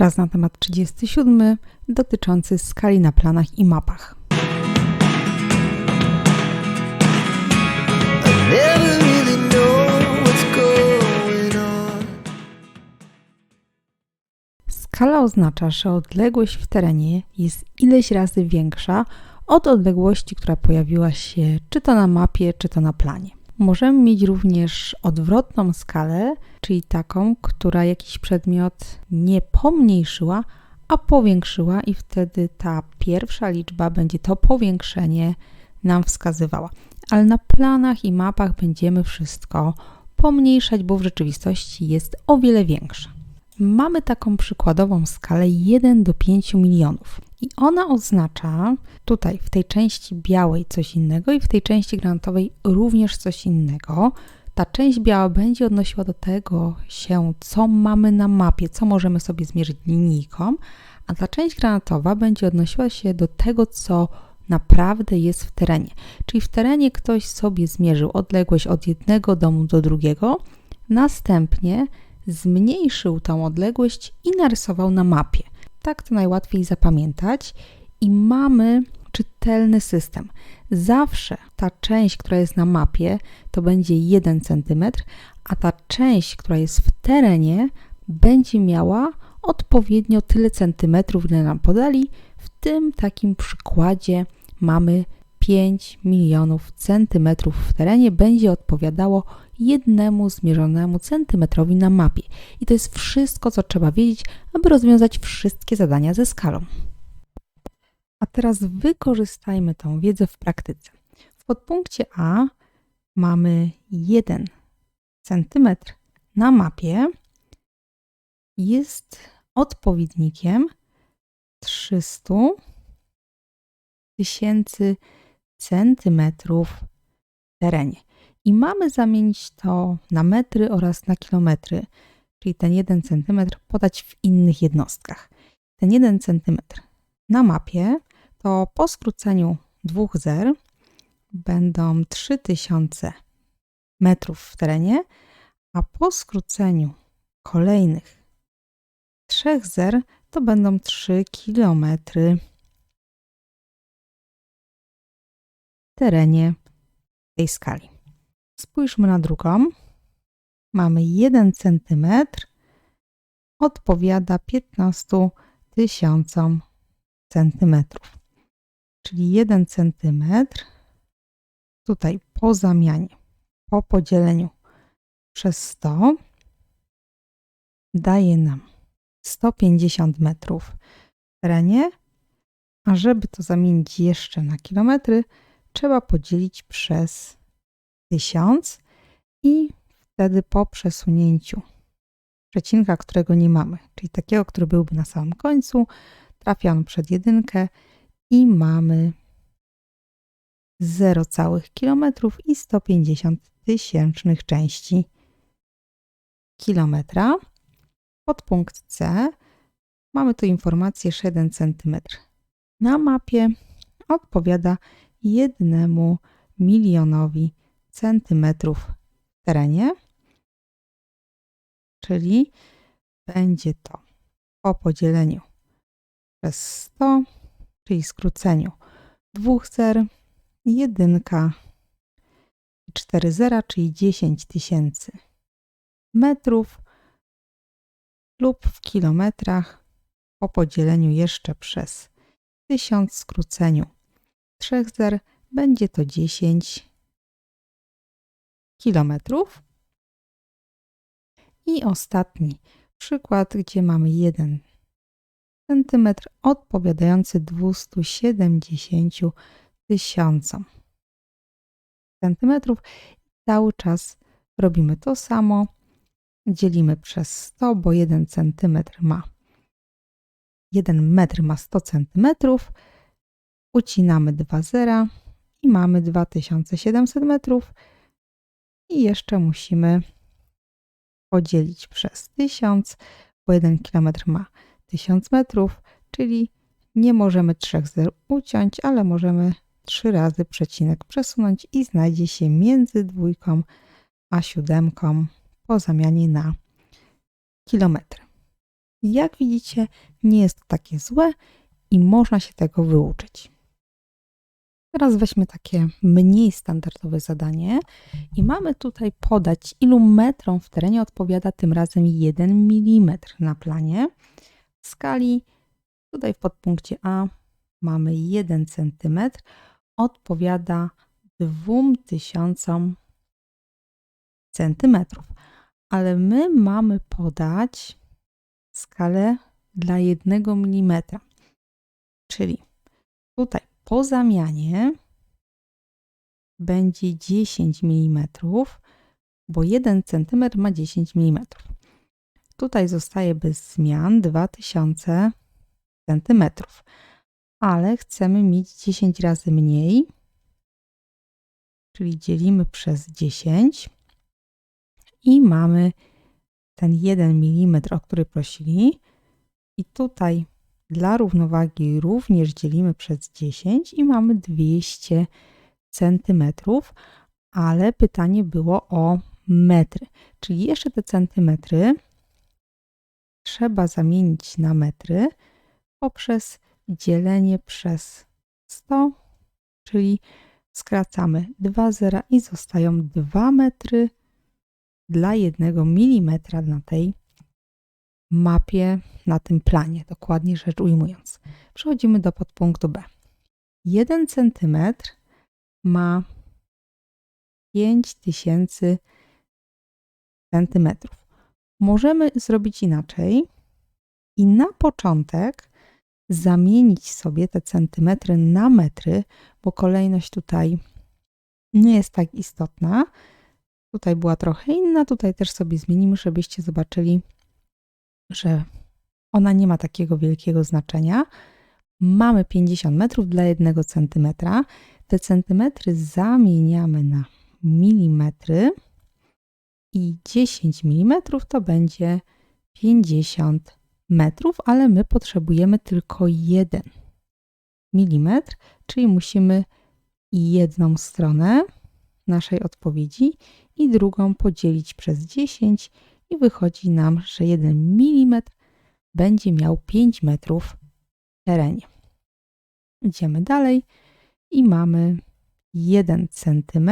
Czas na temat 37 dotyczący skali na planach i mapach. Skala oznacza, że odległość w terenie jest ileś razy większa od odległości, która pojawiła się czy to na mapie, czy to na planie. Możemy mieć również odwrotną skalę, czyli taką, która jakiś przedmiot nie pomniejszyła, a powiększyła, i wtedy ta pierwsza liczba będzie to powiększenie nam wskazywała. Ale na planach i mapach będziemy wszystko pomniejszać, bo w rzeczywistości jest o wiele większa. Mamy taką przykładową skalę 1 do 5 milionów. I ona oznacza tutaj w tej części białej coś innego i w tej części granatowej również coś innego. Ta część biała będzie odnosiła do tego się, co mamy na mapie, co możemy sobie zmierzyć linijką, a ta część granatowa będzie odnosiła się do tego, co naprawdę jest w terenie. Czyli w terenie ktoś sobie zmierzył odległość od jednego domu do drugiego, następnie zmniejszył tą odległość i narysował na mapie. Tak to najłatwiej zapamiętać i mamy czytelny system. Zawsze ta część, która jest na mapie, to będzie 1 cm, a ta część, która jest w terenie, będzie miała odpowiednio tyle centymetrów, ile nam podali. W tym takim przykładzie mamy 5 milionów centymetrów w terenie, będzie odpowiadało jednemu zmierzonemu centymetrowi na mapie. I to jest wszystko, co trzeba wiedzieć, aby rozwiązać wszystkie zadania ze skalą. A teraz wykorzystajmy tą wiedzę w praktyce. W podpunkcie A mamy 1 cm na mapie. Jest odpowiednikiem 300 tysięcy centymetrów w terenie. I mamy zamienić to na metry oraz na kilometry, czyli ten 1 cm podać w innych jednostkach. Ten 1 cm na mapie to po skróceniu dwóch zer będą 3000 metrów w terenie, a po skróceniu kolejnych trzech zer to będą 3 kilometry w terenie tej skali. Spójrzmy na drugą. Mamy 1 cm odpowiada 15 tysiącom centymetrów. Czyli 1 cm tutaj po zamianie, po podzieleniu przez 100 daje nam 150 metrów w terenie, a żeby to zamienić jeszcze na kilometry, trzeba podzielić przez 1000 i wtedy po przesunięciu przecinka, którego nie mamy, czyli takiego, który byłby na samym końcu, trafia on przed jedynkę i mamy 0 całych kilometrów i 150 tysięcznych części kilometra. Podpunkt C mamy tu informację, że 1 cm na mapie odpowiada 1 milionowi centymetrów w terenie, czyli będzie to po podzieleniu przez 100, czyli skróceniu dwóch zer, jedynka i 4 zera, czyli 10 tysięcy metrów lub w kilometrach po podzieleniu jeszcze przez 1000 skróceniu 3 zer będzie to 10 kilometrów. I ostatni przykład, gdzie mamy 1 cm odpowiadający 270 tysiącom centymetrów. Cały czas robimy to samo. Dzielimy przez 100, bo 1 cm ma 1 metr ma 100 centymetrów. Ucinamy 2 zera i mamy 2700 metrów i jeszcze musimy podzielić przez 1000, bo 1 km ma 1000 metrów, czyli nie możemy trzech zer uciąć, ale możemy trzy razy przecinek przesunąć i znajdzie się między dwójką a siódemką po zamianie na kilometry. Jak widzicie, nie jest to takie złe i można się tego wyuczyć. Teraz weźmy takie mniej standardowe zadanie i mamy tutaj podać, ilu metrom w terenie odpowiada tym razem 1 mm na planie. W skali tutaj w podpunkcie A mamy 1 cm, odpowiada 2000 centymetrów, ale my mamy podać skalę dla 1 mm. Czyli tutaj po zamianie będzie 10 mm, bo 1 cm ma 10 mm. Tutaj zostaje bez zmian 2000 cm, ale chcemy mieć 10 razy mniej, czyli dzielimy przez 10 i mamy ten 1 mm, o który prosili. I tutaj dla równowagi również dzielimy przez 10 i mamy 200 centymetrów, ale pytanie było o metry. Czyli jeszcze te centymetry trzeba zamienić na metry poprzez dzielenie przez 100, czyli skracamy 2 zera i zostają 2 metry dla 1 mm na tej mapie, na tym planie, dokładnie rzecz ujmując. Przechodzimy do podpunktu B. 1 cm ma 5000 centymetrów. Możemy zrobić inaczej i na początek zamienić sobie te centymetry na metry, bo kolejność tutaj nie jest tak istotna. Tutaj była trochę inna, tutaj też sobie zmienimy, żebyście zobaczyli, że ona nie ma takiego wielkiego znaczenia. Mamy 50 metrów dla 1 centymetra. Te centymetry zamieniamy na milimetry i 10 mm to będzie 50 metrów, ale my potrzebujemy tylko 1 mm, czyli musimy jedną stronę naszej odpowiedzi i drugą podzielić przez 10 i wychodzi nam, że 1 mm będzie miał 5 metrów w terenie. Idziemy dalej i mamy 1 cm.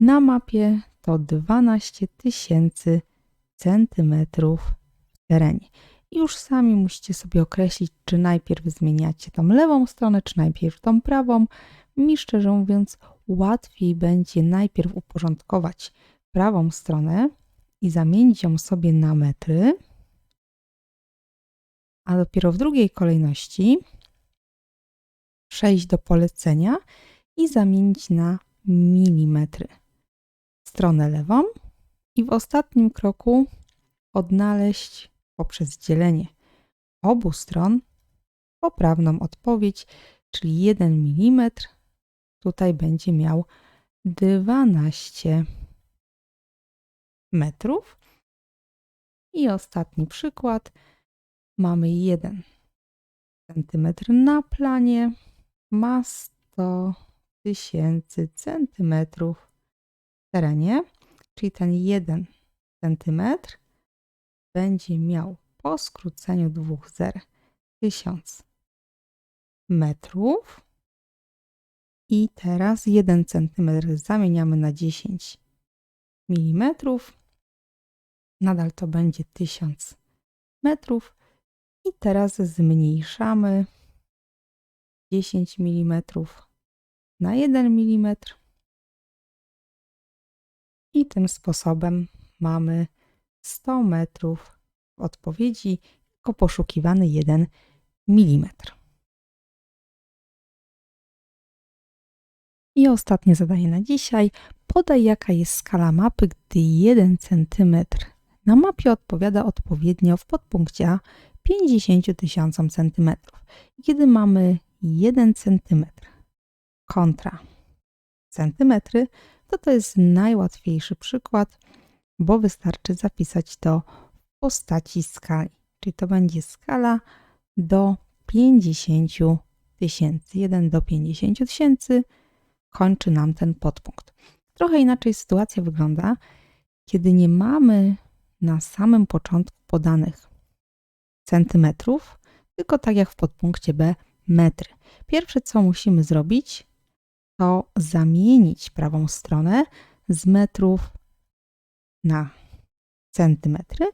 Na mapie to 12 tysięcy centymetrów w terenie. I już sami musicie sobie określić, czy najpierw zmieniacie tą lewą stronę, czy najpierw tą prawą. Mi szczerze mówiąc, łatwiej będzie najpierw uporządkować prawą stronę i zamienić ją sobie na metry, a dopiero w drugiej kolejności przejść do polecenia i zamienić na milimetry. Stronę lewą i w ostatnim kroku odnaleźć poprzez dzielenie obu stron poprawną odpowiedź, czyli 1 mm tutaj będzie miał 12 metrów. I ostatni przykład. Mamy 1 cm na planie, ma 100 tysięcy centymetrów w terenie, czyli ten 1 cm będzie miał po skróceniu dwóch zer 1000 metrów. I teraz 1 cm zamieniamy na 10 mm Nadal to będzie 1000 metrów. I teraz zmniejszamy 10 mm na 1 mm. I tym sposobem mamy 100 metrów odpowiedzi jako poszukiwany 1 mm. I ostatnie zadanie na dzisiaj. Podaj jaka jest skala mapy, gdy 1 cm na mapie odpowiada odpowiednio w podpunkcie A 50 tysiącom centymetrów. Kiedy mamy 1 centymetr kontra centymetry, to to jest najłatwiejszy przykład, bo wystarczy zapisać to w postaci skali. Czyli to będzie skala do 50 tysięcy. 1 do 50 tysięcy kończy nam ten podpunkt. Trochę inaczej sytuacja wygląda, kiedy nie mamy na samym początku podanych centymetrów, tylko tak jak w podpunkcie B metry. Pierwsze co musimy zrobić, to zamienić prawą stronę z metrów na centymetry,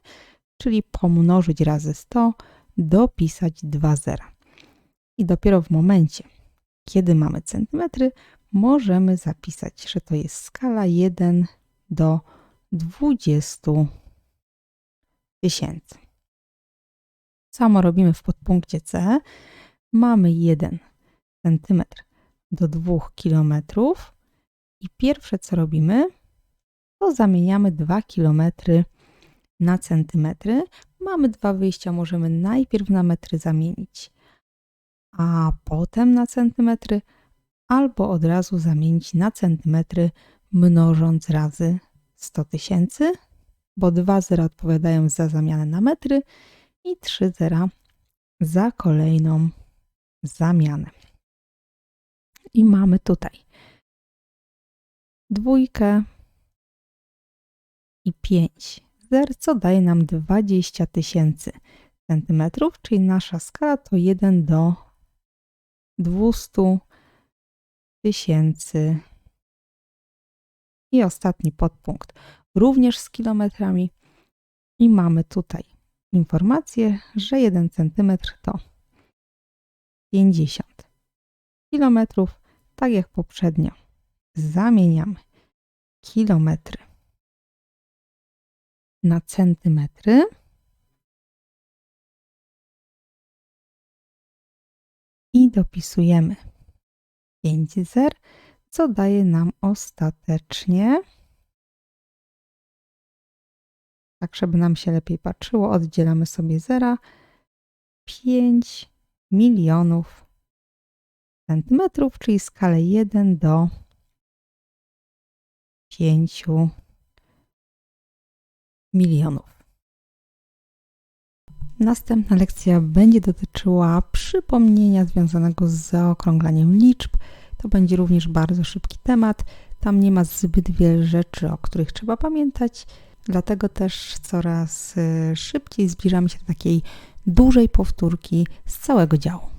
czyli pomnożyć razy 100, dopisać dwa zera. I dopiero w momencie, kiedy mamy centymetry, możemy zapisać, że to jest skala 1 do 20 tysięcy. Samo robimy w podpunkcie C. Mamy 1 cm do 2 km i pierwsze co robimy, to zamieniamy 2 km na centymetry. Mamy dwa wyjścia, możemy najpierw na metry zamienić, a potem na centymetry, albo od razu zamienić na centymetry, mnożąc razy 100 tysięcy, bo dwa zera odpowiadają za zamianę na metry i trzy zera za kolejną zamianę. I mamy tutaj dwójkę i 5 zer, co daje nam 20 tysięcy centymetrów, czyli nasza skala to 1 do 200 tysięcy. I ostatni podpunkt, również z kilometrami. I mamy tutaj informację, że 1 cm to 50 kilometrów, tak jak poprzednio. Zamieniamy kilometry na centymetry. I dopisujemy 5 zer, co daje nam ostatecznie, tak żeby nam się lepiej patrzyło, oddzielamy sobie zera, 5 milionów centymetrów, czyli skalę 1 do 5 milionów. Następna lekcja będzie dotyczyła przypomnienia związanego z zaokrąglaniem liczb. To będzie również bardzo szybki temat. Tam nie ma zbyt wiele rzeczy, o których trzeba pamiętać, dlatego też coraz y, szybciej zbliżamy się do takiej dużej powtórki z całego działu.